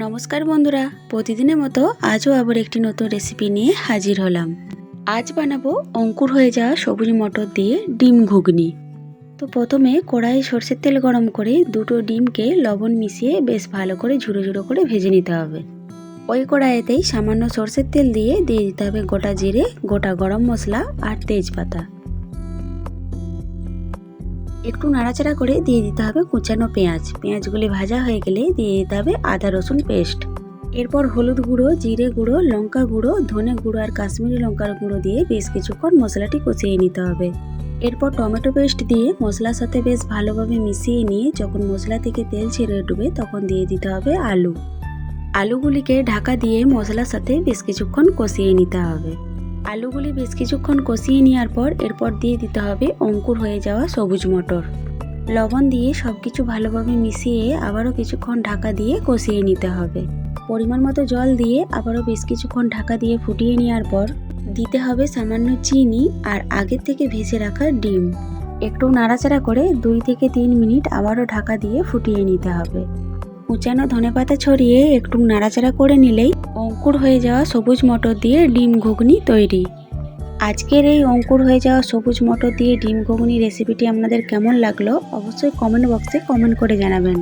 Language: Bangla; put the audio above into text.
নমস্কার বন্ধুরা, প্রতিদিনের মতো আজও আবার একটি নতুন রেসিপি নিয়ে হাজির হলাম। আজ বানাবো অঙ্কুর হয়ে যাওয়া সবুজ মটর দিয়ে ডিম ঘুগনি। তো প্রথমে কড়াইয়ে সর্ষের তেল গরম করে দুটো ডিমকে লবণ মিশিয়ে বেশ ভালো করে ঝুড়ো ঝুড়ো করে ভেজে নিতে হবে। ওই কড়াইতেই সামান্য সর্ষের তেল দিয়ে দিয়ে দিতে হবে গোটা জিরে, গোটা গরম মশলা আর তেজপাতা। একটু নাড়াচাড়া করে দিয়ে দিতে হবে কুচানো পেঁয়াজ। পেঁয়াজগুলি ভাজা হয়ে গেলে দিয়ে দিতে হবে আদা, রসুন পেস্ট। এরপর হলুদ গুঁড়ো, জিরে গুঁড়ো, লঙ্কা গুঁড়ো, ধনে গুঁড়ো আর কাশ্মীরি লঙ্কার গুঁড়ো দিয়ে বেশ কিছুক্ষণ মশলাটি কষিয়ে নিতে হবে। এরপর টমেটো পেস্ট দিয়ে মশলার সাথে বেশ ভালোভাবে মিশিয়ে নিয়ে যখন মশলা থেকে তেল ছেড়ে ডুবে তখন দিয়ে দিতে হবে আলু। আলুগুলিকে ঢাকা দিয়ে মশলার সাথে বেশ কিছুক্ষণ কষিয়ে নিতে হবে। আলুগুলি বেশ কিছুক্ষণ কষিয়ে নেওয়ার পর এরপর দিয়ে দিতে হবে অঙ্কুর হয়ে যাওয়া সবুজ মটর। লবণ দিয়ে সব কিছু ভালোভাবে মিশিয়ে আবারও কিছুক্ষণ ঢাকা দিয়ে কষিয়ে নিতে হবে। পরিমাণ মতো জল দিয়ে আবারও বেশ কিছুক্ষণ ঢাকা দিয়ে ফুটিয়ে নেওয়ার পর দিতে হবে সামান্য চিনি আর আগের থেকে ভেজে রাখা ডিম। একটু নাড়াচাড়া করে দুই থেকে তিন মিনিট আবারও ঢাকা দিয়ে ফুটিয়ে নিতে হবে। কুচানো ধনেপাতা ছড়িয়ে একটু নাড়াচাড়া করে নিলেই অঙ্কুর হয়ে যাওয়া সবুজ মটর দিয়ে ডিম ঘুগনি তৈরি। আজকের এই অঙ্কুর হয়ে যাওয়া সবুজ মটর দিয়ে ডিম ঘুগনি রেসিপিটি আপনাদের কেমন লাগল অবশ্যই কমেন্ট বক্সে কমেন্ট করে জানাবেন।